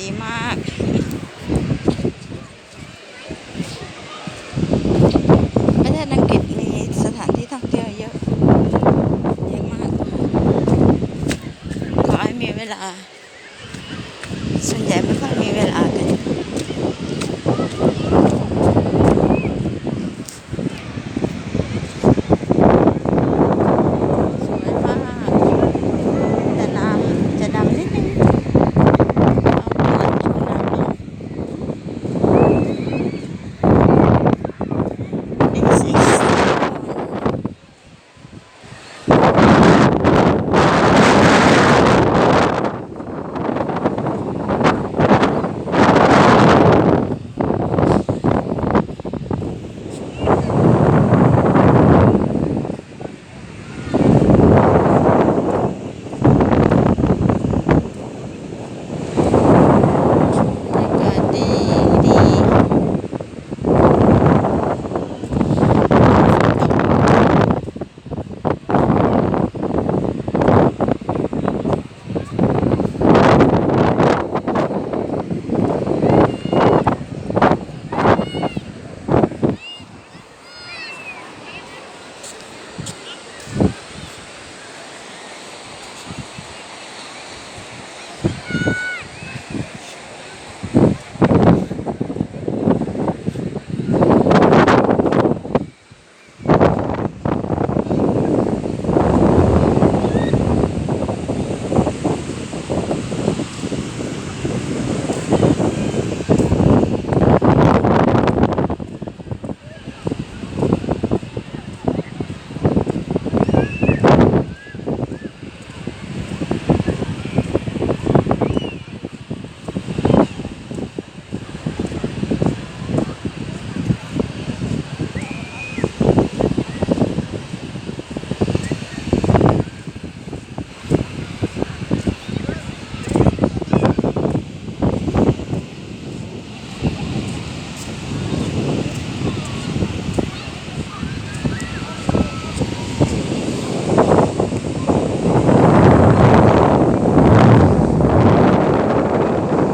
ดีมาก ประเทศอังกฤษมีสถานที่ท่องเที่ยวเยอะ เยอะมาก ขอให้มีเวลา ส่วนใหญ่ไม่ค่อยมีเวลากัน